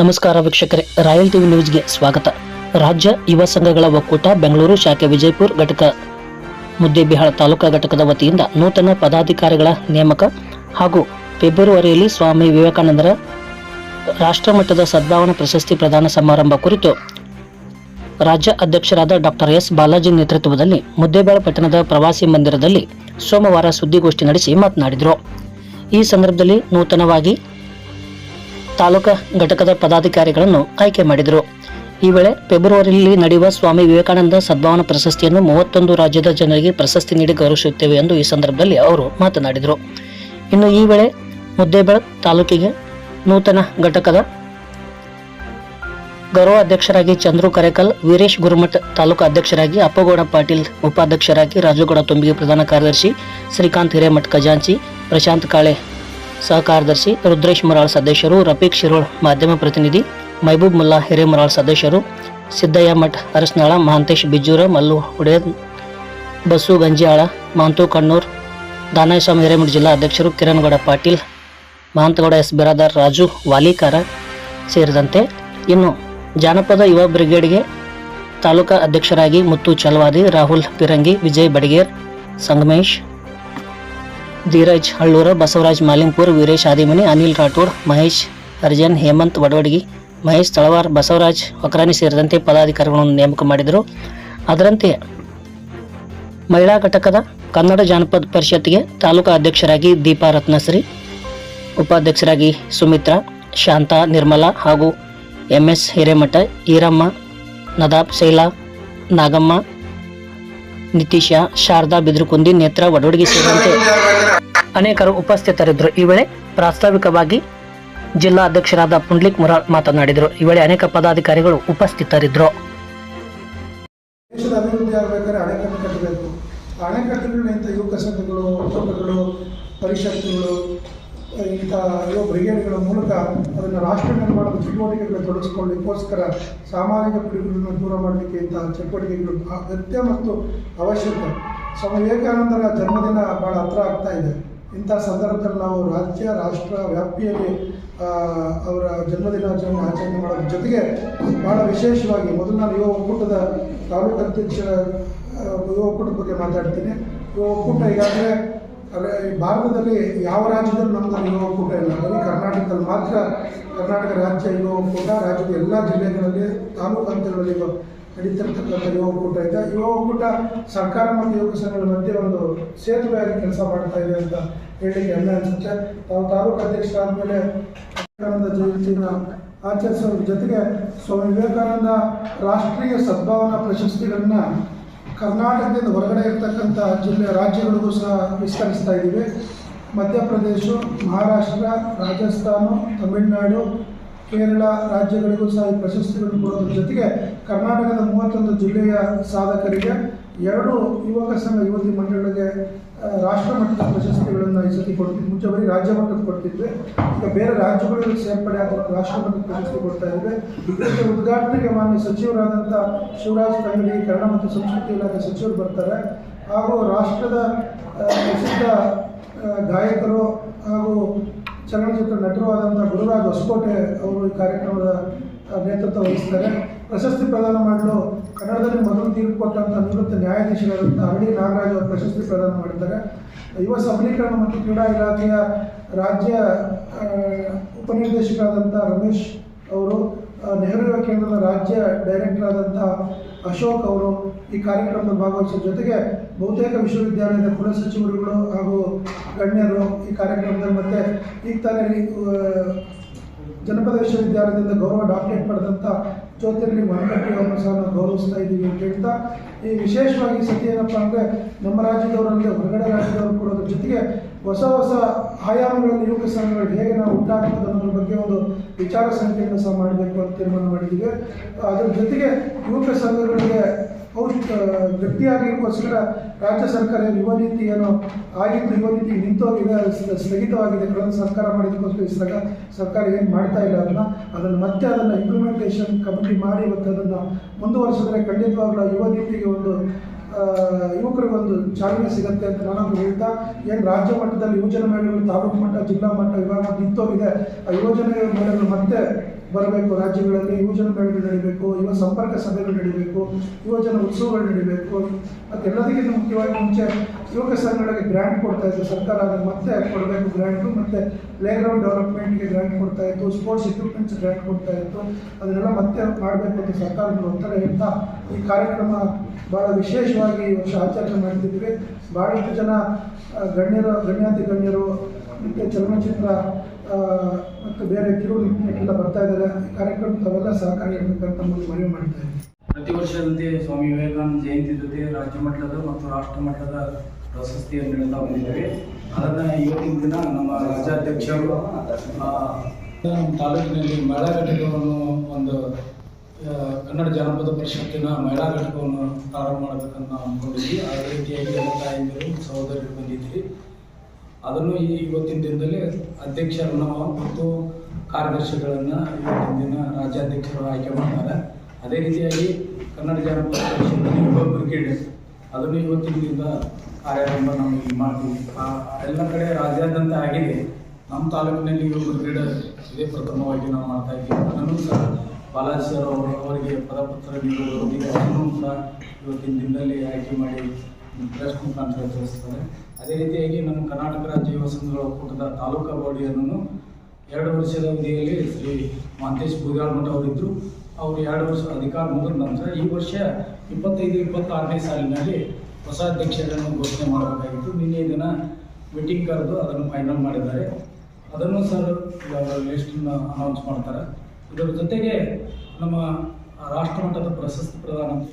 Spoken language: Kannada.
ನಮಸ್ಕಾರ ವೀಕ್ಷಕರೇ, ರಾಯಲ್ ಟಿವಿ ನ್ಯೂಸ್ಗೆ ಸ್ವಾಗತ. ರಾಜ್ಯ ಯುವ ಸಂಘಗಳ ಒಕ್ಕೂಟ ಬೆಂಗಳೂರು ಶಾಖೆ ವಿಜಯಪುರ ಘಟಕ. ಮುದ್ದೇಬಿಹಾಳ ತಾಲೂಕಾ ಘಟಕದ ವತಿಯಿಂದ ನೂತನ ಪದಾಧಿಕಾರಿಗಳ ನೇಮಕ ಹಾಗೂ ಫೆಬ್ರವರಿಯಲ್ಲಿ ಸ್ವಾಮಿ ವಿವೇಕಾನಂದರ ರಾಷ್ಟ್ರಮಟ್ಟದ ಸದ್ಭಾವನಾ ಪ್ರಶಸ್ತಿ ಪ್ರದಾನ ಸಮಾರಂಭ ಕುರಿತು ರಾಜ್ಯ ಅಧ್ಯಕ್ಷರಾದ ಡಾಕ್ಟರ್ ಎಸ್ ಬಾಲಾಜಿ ನೇತೃತ್ವದಲ್ಲಿ ಮುದ್ದೇಬಿಹಾಳ ಪಟ್ಟಣದ ಪ್ರವಾಸಿ ಮಂದಿರದಲ್ಲಿ ಸೋಮವಾರ ಸುದ್ದಿಗೋಷ್ಠಿ ನಡೆಸಿ ಮಾತನಾಡಿದರು. ಈ ಸಂದರ್ಭದಲ್ಲಿ ನೂತನವಾಗಿ ತಾಲೂಕಾ ಘಟಕದ ಪದಾಧಿಕಾರಿಗಳನ್ನು ಆಯ್ಕೆ ಮಾಡಿದರು. ಈ ವೇಳೆ ಫೆಬ್ರವರಿಯಲ್ಲಿ ನಡೆಯುವ ಸ್ವಾಮಿ ವಿವೇಕಾನಂದ ಸದ್ಭಾವನಾ ಪ್ರಶಸ್ತಿಯನ್ನು ಮೂವತ್ತೊಂದು ರಾಜ್ಯದ ಜನರಿಗೆ ಪ್ರಶಸ್ತಿ ನೀಡಿ ಗೌರವಿಸುತ್ತೇವೆ ಎಂದು ಈ ಸಂದರ್ಭದಲ್ಲಿ ಅವರು ಮಾತನಾಡಿದರು. ಇನ್ನು ಈ ವೇಳೆ ಮುದ್ದೇಬಳ ತಾಲೂಕಿಗೆ ನೂತನ ಘಟಕದ ಗೌರವ ಅಧ್ಯಕ್ಷರಾಗಿ ಚಂದ್ರು ಕರೇಕಲ್, ವೀರೇಶ್ ಗುರುಮಠ ತಾಲೂಕು ಅಧ್ಯಕ್ಷರಾಗಿ ಅಪ್ಪಗೌಡ ಪಾಟೀಲ್, ಉಪಾಧ್ಯಕ್ಷರಾಗಿ ರಾಜುಗೌಡ ತುಂಬಿಗೆ ಪ್ರಧಾನ ಕಾರ್ಯದರ್ಶಿ ಶ್ರೀಕಾಂತ್ ಹಿರೇಮಠ್ ಖಜಾಂಚಿ, ಪ್ರಶಾಂತ್ ಕಾಳೆ ಸಹ ಕಾರ್ಯದರ್ಶಿ ರುದ್ರೇಶ್ ಮರಾಳ್ ಸದಸ್ಯರು, ರಫೀಕ್ ಶಿರೋಳ್ ಮಾಧ್ಯಮ ಪ್ರತಿನಿಧಿ, ಮೈಬೂಬ್ ಮುಲ್ಲಾ ಹಿರೇಮರಾಳ್ ಸದಸ್ಯರು, ಸಿದ್ದಯ್ಯ ಮಠ್ ಅರಸ್ನಾಳ, ಮಹಾಂತೇಶ್ ಬಿಜ್ಜೂರ, ಮಲ್ಲು ಹುಡೇದ್ ಬಸ್ಸು ಗಂಜಿಯಾಳ, ಮಾಂತು ಕಣ್ಣೂರ್, ದಾನಾಯಸ್ವಾಮಿ ಹಿರೇಮಠ ಜಿಲ್ಲಾ ಅಧ್ಯಕ್ಷರು ಕಿರಣ್ಗೌಡ ಪಾಟೀಲ್, ಮಹಂತಗೌಡ ಎಸ್ ಬಿರಾದಾರ್ ರಾಜು ವಾಲಿಕಾರ ಸೇರಿದಂತೆ ಇನ್ನು ಜಾನಪದ ಯುವ ಬ್ರಿಗೇಡ್ಗೆ ತಾಲೂಕಾ ಅಧ್ಯಕ್ಷರಾಗಿ ಮುತ್ತು ಚಲವಾದಿ ರಾಹುಲ್ ಪಿರಂಗಿ, ವಿಜಯ್ ಬಡಿಗೇರ್, ಸಂಗಮೇಶ್ ಧೀರಜ್ ಹಳ್ಳೂರ, ಬಸವರಾಜ್ ಮಾಲಿಂಗ್ಪುರ್ ವೀರೇಶ್ ಆದಿಮನಿ, ಅನಿಲ್ ರಾಠೋಡ್, ಮಹೇಶ್ ಅರ್ಜನ್ ಹೇಮಂತ್ ವಡವಡಗಿ, ಮಹೇಶ್ ತಳವಾರ್, ಬಸವರಾಜ್ ವಕ್ರಾನಿ ಸೇರಿದಂತೆ ಪದಾಧಿಕಾರಿಗಳನ್ನು ನೇಮಕ ಮಾಡಿದರು. ಅದರಂತೆ ಮಹಿಳಾ ಘಟಕದ ಕನ್ನಡ ಜಾನಪದ ಪರಿಷತ್ಗೆ ತಾಲೂಕಾ ಅಧ್ಯಕ್ಷರಾಗಿ ದೀಪಾ ರತ್ನಶ್ರೀ ಉಪಾಧ್ಯಕ್ಷರಾಗಿ ಸುಮಿತ್ರಾ, ಶಾಂತಾ ನಿರ್ಮಲಾ ಹಾಗೂ ಎಂ ಎಸ್ ಹಿರೇಮಠ ಈರಮ್ಮ, ನದಾಬ್ ಶೈಲಾ, ನಾಗಮ್ಮ, ನಿತೀಶ, ಶಾರದಾ ಬಿದ್ರುಕುಂದಿ, ನೇತ್ರ, ವಡವಡಿಗೆ ಸೇರಿದಂತೆ ಅನೇಕರು ಉಪಸ್ಥಿತರಿದ್ದರು. ಈ ವೇಳೆ ಪ್ರಾಸ್ತಾವಿಕವಾಗಿ ಜಿಲ್ಲಾ ಅಧ್ಯಕ್ಷರಾದ ಪುಂಡ್ಲಿಕ್ ಮುರಾಳ್ ಮಾತನಾಡಿದರು. ಈ ವೇಳೆ ಅನೇಕ ಪದಾಧಿಕಾರಿಗಳು ಉಪಸ್ಥಿತರಿದ್ದರು. ದೇಶದ ಅಭಿವೃದ್ಧಿ ಆಗಬೇಕಾದ್ರೆ ಅಣೆಕಟ್ಟು ಕಟ್ಟಬೇಕು. ಅಣೆಕಟ್ಟುಗಳು ಇಂಥ ಯುವಕ ಸಂಘಗಳು ಪರಿಷತ್ತುಗಳು, ಇಂಥ ಯುವ ಬ್ರಿಗೇಡ್ಗಳ ಮೂಲಕ ಅದನ್ನು ರಾಷ್ಟ್ರ ನಿರ್ಮಾಣದ ಚಟುವಟಿಕೆಗಳನ್ನು ತೊಡಗಿಸ್ಕೊಳ್ಳಿಕ್ಕೋಸ್ಕರ ಸಾಮಾಜಿಕ ಪಿಡುಗುಗಳನ್ನು ದೂರ ಮಾಡಲಿಕ್ಕೆ ಇಂಥ ಚಟುವಟಿಕೆಗಳು ಅಗತ್ಯ ಮತ್ತು ಅವಶ್ಯಕ. ಸ್ವಾಮಿ ವಿವೇಕಾನಂದರ ಜನ್ಮದಿನ ಭಾಳ ಹತ್ರ ಆಗ್ತಾ ಇದೆ. ಇಂಥ ಸಂದರ್ಭದಲ್ಲಿ ನಾವು ರಾಜ್ಯ, ರಾಷ್ಟ್ರ ವ್ಯಾಪ್ತಿಯಲ್ಲಿ ಅವರ ಜನ್ಮದಿನಾಚರಣೆ ಆಚರಣೆ ಮಾಡೋದ್ರ ಜೊತೆಗೆ ಭಾಳ ವಿಶೇಷವಾಗಿ ಮೊದಲು ನಾನು ಯುವ ಒಕ್ಕೂಟದ ತಾಲೂಕು ಅಧ್ಯಕ್ಷ ಯುವ ಒಕ್ಕೂಟದ ಬಗ್ಗೆ ಮಾತಾಡ್ತೀನಿ. ಯುವ ಒಕ್ಕೂಟ ಈಗಾಗಲೇ ಭಾರತದಲ್ಲಿ ಯಾವ ರಾಜ್ಯದಲ್ಲೂ ನಮ್ಮ ಯುವ ಒಕ್ಕೂಟ ಇಲ್ಲ. ಬರೀ ಕರ್ನಾಟಕದಲ್ಲಿ ಮಾತ್ರ ಕರ್ನಾಟಕ ರಾಜ್ಯ ಯುವ ಒಕ್ಕೂಟ. ರಾಜ್ಯದ ಎಲ್ಲ ಜಿಲ್ಲೆಗಳಲ್ಲಿ, ತಾಲೂಕು ಹಂತಗಳಲ್ಲಿ ನಡೀತಿರ್ತಕ್ಕಂಥ ಯುವ ಒಕ್ಕೂಟ ಇದೆ. ಯುವ ಒಕ್ಕೂಟ ಸರ್ಕಾರ ಮತ್ತು ಯುವಕ ಸಂಘಗಳ ಮಧ್ಯೆ ಒಂದು ಸೇತುವೆಯಾಗಿ ಕೆಲಸ ಮಾಡ್ತಾ ಇದೆ ಅಂತ ಹೇಳಲಿಕ್ಕೆ ಎಲ್ಲ ಅನಿಸುತ್ತೆ. ತಾವು ತಾಲೂಕು ಅಧ್ಯಕ್ಷರಾದಮೇಲೆ ವಿವೇಕಾನಂದ ಜಯಂತಿನ ಆಚರಿಸೋದ್ರ ಜೊತೆಗೆ ಸ್ವಾಮಿ ವಿವೇಕಾನಂದ ರಾಷ್ಟ್ರೀಯ ಸದ್ಭಾವನಾ ಪ್ರಶಸ್ತಿಗಳನ್ನು ಕರ್ನಾಟಕದಿಂದ ಹೊರಗಡೆ ಇರತಕ್ಕಂಥ ಜಿಲ್ಲೆ ರಾಜ್ಯಗಳಿಗೂ ಸಹ ವಿಸ್ತರಿಸ್ತಾ ಇದ್ದೀವಿ. ಮಧ್ಯಪ್ರದೇಶ, ಮಹಾರಾಷ್ಟ್ರ, ರಾಜಸ್ಥಾನ, ತಮಿಳುನಾಡು ಕೇರಳ ರಾಜ್ಯಗಳಿಗೂ ಸಹ ಈ ಪ್ರಶಸ್ತಿಗಳನ್ನು ಕೊಡೋದ್ರ ಜೊತೆಗೆ ಕರ್ನಾಟಕದ ಮೂವತ್ತೊಂದು ಜಿಲ್ಲೆಯ ಸಾಧಕರಿಗೆ ಎರಡು ಯುವಕ ಸಂಘ ಯುವತಿ ಮಂಡಳಿಗೆ ರಾಷ್ಟ್ರ ಮಟ್ಟದ ಪ್ರಶಸ್ತಿಗಳನ್ನು ಈ ಸತಿ ಕೊಡ್ತಿದ್ವಿ ಮುಂಚೆ ಬರೀ ರಾಜ್ಯ ಮಟ್ಟದ ಕೊಡ್ತಿದ್ವಿ. ಈಗ ಬೇರೆ ರಾಜ್ಯಗಳಿಗೆ ಸೇರ್ಪಡೆ ಆದ ರಾಷ್ಟ್ರ ಮಟ್ಟದ ಪ್ರಶಸ್ತಿ ಕೊಡ್ತಾ ಇದ್ವಿ. ಇದಕ್ಕೆ ಉದ್ಘಾಟನೆಗೆ ಮಾನ್ಯ ಸಚಿವರಾದಂಥ ಶಿವರಾಜ್ ತಂಗಡಿ, ಕನ್ನಡ ಮತ್ತು ಸಂಸ್ಕೃತಿ ಇಲಾಖೆ ಸಚಿವರು ಬರ್ತಾರೆ. ಹಾಗೂ ರಾಷ್ಟ್ರದ ಪ್ರಸಿದ್ಧ ಗಾಯಕರು ಹಾಗೂ ಚಲನಚಿತ್ರ ನಟರೂ ಆದಂಥ ಗುರುರಾಜ್ ಹೊಸಕೋಟೆ ಅವರು ಈ ಕಾರ್ಯಕ್ರಮದ ನೇತೃತ್ವ ವಹಿಸ್ತಾರೆ. ಪ್ರಶಸ್ತಿ ಪ್ರದಾನ ಮಾಡಲು ಕನ್ನಡದಲ್ಲಿ ಮೊದಲು ತೀರ್ಪು ಕೊಟ್ಟಂಥ ನಿವೃತ್ತ ನ್ಯಾಯಾಧೀಶರಾದಂಥ ಹರಡಿ ನಾಗರಾಜ್ ಅವರು ಪ್ರಶಸ್ತಿ ಪ್ರದಾನ ಮಾಡ್ತಾರೆ ಯುವ ಸಬಲೀಕರಣ ಮತ್ತು ಕ್ರೀಡಾ ಇಲಾಖೆಯ ರಾಜ್ಯ ಉಪನಿರ್ದೇಶಕರಾದಂಥ ರಮೇಶ್ ಅವರು ನೆಹರು ಯುವ ಕೇಂದ್ರದ ರಾಜ್ಯ ಡೈರೆಕ್ಟರ್ ಆದಂಥ ಅಶೋಕ್ ಅವರು ಈ ಕಾರ್ಯಕ್ರಮದ ಭಾಗವಹಿಸೋ ಜೊತೆಗೆ ಬಹುತೇಕ ವಿಶ್ವವಿದ್ಯಾಲಯದ ಕುಲಸಚಿವರುಗಳು ಹಾಗೂ ಗಣ್ಯರು ಈ ಕಾರ್ಯಕ್ರಮದಲ್ಲಿ ಮತ್ತೆ ಈಗ ತಾನೇ ಜನಪದ ವಿಶ್ವವಿದ್ಯಾಲಯದಿಂದ ಗೌರವ ಡಾಕ್ಟರೇಟ್ ಪಡೆದಂಥ ಜ್ಯೋತಿರ್ಲಿ ಮನಕಟ್ಟಿ ಅವರನ್ನು ಸಹ ನಾವು ಗೌರವಿಸ್ತಾ ಇದ್ದೀವಿ ಅಂತ ಹೇಳ್ತಾ, ಈ ವಿಶೇಷವಾಗಿ ಸತಿ ಏನಪ್ಪ ಅಂದರೆ ನಮ್ಮ ರಾಜ್ಯದವರಲ್ಲದೆ ಹೊರಗಡೆ ರಾಜ್ಯದವರು ಕೊಡೋದ್ರ ಜೊತೆಗೆ ಹೊಸ ಹೊಸ ಆಯಾಮಗಳಲ್ಲಿ ಯುವಕ ಸಂಘಗಳು ಹೇಗೆ ನಾವು ಹುಟ್ಟಾಕ್ಬೋದು ಅನ್ನೋದ್ರ ಬಗ್ಗೆ ಒಂದು ವಿಚಾರ ಸಂಖ್ಯೆಯನ್ನು ಸಹ ಮಾಡಬೇಕು ಅಂತ ತೀರ್ಮಾನ ಮಾಡಿದ್ದೀವಿ. ಅದ್ರ ಜೊತೆಗೆ ಯುವಕ ಸಂಘಗಳಿಗೆ ಔಷ್ ಗಟ್ಟಿಯಾಗಲಿಕ್ಕೋಸ್ಕರ ರಾಜ್ಯ ಸರ್ಕಾರ ಯುವ ನೀತಿ ಏನು ಆಗಿದ್ದು ಯುವ ನೀತಿ ನಿಂತೋಗಿದೆ ಸ್ಥಗಿತವಾಗಿದೆ. ಕಳೆದ ಸರ್ಕಾರ ಮಾಡಿದ್ದಕ್ಕೋಸ್ಕರ ಈ ಸರ್ಕಾರ ಏನು ಮಾಡ್ತಾ ಇಲ್ಲ ಅದನ್ನು ಅದನ್ನು ಮತ್ತೆ ಅದನ್ನು ಇಂಪ್ಲಿಮೆಂಟೇಷನ್ ಕಮಿಟಿ ಮಾಡಿ ಮತ್ತು ಅದನ್ನು ಮುಂದುವರಿಸಿದ್ರೆ ಖಂಡಿತವಾಗ್ಲೂ ಯುವ ನೀತಿಗೆ ಒಂದು ಯುವಕರಿಗೆ ಒಂದು ಚಾಲನೆ ಸಿಗುತ್ತೆ ಅಂತ ನಾನು ಹೇಳ್ತಾ, ಏನು ರಾಜ್ಯ ಮಟ್ಟದಲ್ಲಿ ಯೋಜನೆ ಮೇಳಗಳು, ತಾಲೂಕು ಮಟ್ಟ, ಜಿಲ್ಲಾ ಮಟ್ಟ, ವಿಭಾಗ ನಿಂತೋಗಿದೆ ಆ ಯೋಜನೆ ಮೇಳಗಳು ಮತ್ತೆ ಬರಬೇಕು, ರಾಜ್ಯಗಳಲ್ಲಿ ಯುವಜನ ಮೇಳಗಳು ನಡೀಬೇಕು, ಯುವ ಸಂಪರ್ಕ ಸಭೆಗಳು ನಡೀಬೇಕು, ಯುವಜನ ಉತ್ಸವಗಳು ನಡೀಬೇಕು. ಮತ್ತು ಎಲ್ಲದಕ್ಕಿಂತ ಮುಖ್ಯವಾಗಿ ಮುಂಚೆ ಯುವಕ ಸಂಘಗಳಿಗೆ ಗ್ರ್ಯಾಂಟ್ ಕೊಡ್ತಾ ಇತ್ತು ಸರ್ಕಾರ ಅದನ್ನು ಮತ್ತೆ ಕೊಡಬೇಕು ಗ್ರ್ಯಾಂಟು ಮತ್ತು ಪ್ಲೇಗ್ರೌಂಡ್ ಡೆವಲಪ್ಮೆಂಟ್ಗೆ ಗ್ರ್ಯಾಂಟ್ ಕೊಡ್ತಾ ಇತ್ತು ಸ್ಪೋರ್ಟ್ಸ್ ಇಕ್ವಿಪ್ಮೆಂಟ್ಸ್ ಗ್ರ್ಯಾಂಟ್ ಕೊಡ್ತಾ ಇತ್ತು. ಅದನ್ನೆಲ್ಲ ಮತ್ತೆ ಮಾಡಬೇಕು ಅಂತ ಸರ್ಕಾರದ ಒತ್ತಡ ಹೇಳ್ತಾ ಈ ಕಾರ್ಯಕ್ರಮ ಭಾಳ ವಿಶೇಷವಾಗಿ ಈ ವರ್ಷ ಆಚರಣೆ ಮಾಡ್ತಿದ್ವಿ. ಭಾಳಷ್ಟು ಜನ ಗಣ್ಯರು, ಗಣ್ಯಾತಿ ಗಣ್ಯರು, ಮತ್ತು ಚಲನಚಿತ್ರ ಮತ್ತು ಬೇರೆ ಕಿರು ಎಲ್ಲ ಬರ್ತಾ ಇದ್ದಾರೆ. ಕಾರ್ಯಕ್ರಮ ತಾವೆಲ್ಲ ಸಹಕಾರಿ ಇರಬೇಕಂತ ನಮ್ಮಲ್ಲಿ ಮನವಿ ಮಾಡ್ತಾ ಪ್ರತಿ ವರ್ಷದಂತೆ ಸ್ವಾಮಿ ವಿವೇಕಾನಂದ ಜಯಂತಿ ಜೊತೆ ರಾಜ್ಯ ಮಟ್ಟದ ಮತ್ತು ರಾಷ್ಟ್ರ ಮಟ್ಟದ ಪ್ರಶಸ್ತಿಯನ್ನು ನೀಡ್ತಾ ಬಂದಿದ್ದೇವೆ. ಅದನ್ನು ಇವತ್ತಿನ ದಿನ ನಮ್ಮ ರಾಜ್ಯಾಧ್ಯಕ್ಷರು ನಮ್ಮ ತಾಲೂಕಿನಲ್ಲಿ ಮಹಿಳಾ ಘಟಕವನ್ನು ಒಂದು ಕನ್ನಡ ಜಾನಪದ ಪರಿಷತ್ತಿನ ಮಹಿಳಾ ಘಟಕವನ್ನು ಪ್ರಾರಂಭ ಮಾಡಬೇಕಂತ ನಾವು ಅಂದ್ಕೊಂಡಿದ್ವಿ. ಅದೇ ರೀತಿಯಾಗಿ ಎಲ್ಲ ತಾಯಂದಿರು, ಸಹೋದರರು ಬಂದಿದ್ರಿ ಅದನ್ನು ಈ ಇವತ್ತಿನ ದಿನದಲ್ಲಿ ಅಧ್ಯಕ್ಷರನ್ನು ಮತ್ತು ಕಾರ್ಯದರ್ಶಿಗಳನ್ನು ಇವತ್ತಿನ ದಿನ ರಾಜ್ಯಾಧ್ಯಕ್ಷರು ಆಯ್ಕೆ ಮಾಡ್ತಾರೆ. ಅದೇ ರೀತಿಯಾಗಿ ಕನ್ನಡ ಜಾನಪದ ಯುವ ಬ್ರಿಗೇಡ್ ಅದನ್ನು ಇವತ್ತಿನ ದಿನದ ಕಾರ್ಯಾರಂಭ ನಾವು ಇಲ್ಲಿ ಮಾಡ್ತೀವಿ. ಎಲ್ಲ ಕಡೆ ರಾಜ್ಯಾದ್ಯಂತ ಆಗಿದೆ. ನಮ್ಮ ತಾಲೂಕಿನಲ್ಲಿ ಯುವ ಬ್ರಿಗೇಡ್ ಇದೇ ಪ್ರಥಮವಾಗಿ ನಾವು ಮಾಡ್ತಾ ಇದ್ದೀವಿ. ಅದನ್ನು ಸಹ ಬಾಲಾಜಿ ಸರ್ ಅವರು ಅವರಿಗೆ ಪದಪತ್ರ ನೀಡುವುದರೊಂದಿಗೆ ಅದನ್ನು ಸಹ ಇವತ್ತಿನ ದಿನದಲ್ಲಿ ಆಯ್ಕೆ ಮಾಡಿ ಪ್ರೆಸ್ ಮುಖಾಂತರ ತೋರಿಸ್ತಾರೆ ಅದೇ ರೀತಿಯಾಗಿ ನಮ್ಮ ಕರ್ನಾಟಕ ರಾಜ್ಯ ಯುವ ಸಂಘಗಳ ಒಕ್ಕೂಟದ ತಾಲೂಕಾ ಬಾಡಿಯನ್ನು ಎರಡು ವರ್ಷದ ಅವಧಿಯಲ್ಲಿ ಶ್ರೀ ಬೂದಿಯಾಳ್ ಮಠ ಅವರಿದ್ದರು ಅವರು ಎರಡು ವರ್ಷ ಅಧಿಕಾರ ಮುಗಿದ ನಂತರ ಈ ವರ್ಷ ಇಪ್ಪತ್ತೈದು, ಇಪ್ಪತ್ತಾರನೇ ಸಾಲಿನಲ್ಲಿ ಹೊಸ ಅಧ್ಯಕ್ಷರನ್ನು ಘೋಷಣೆ ಮಾಡಬೇಕಾಗಿತ್ತು. ನಿನ್ನೆ ದಿನ ಮೀಟಿಂಗ್ ಕರೆದು ಅದನ್ನು ಫೈನಲ್ ಮಾಡಿದ್ದಾರೆ. ಅದನ್ನು ಸರ್ ಲಿಸ್ಟನ್ನು ಅನೌನ್ಸ್ ಮಾಡ್ತಾರೆ. ಇದರ ಜೊತೆಗೆ ನಮ್ಮ ರಾಷ್ಟ್ರಮಟ್ಟದ ಪ್ರಶಸ್ತಿ ಪ್ರದಾನ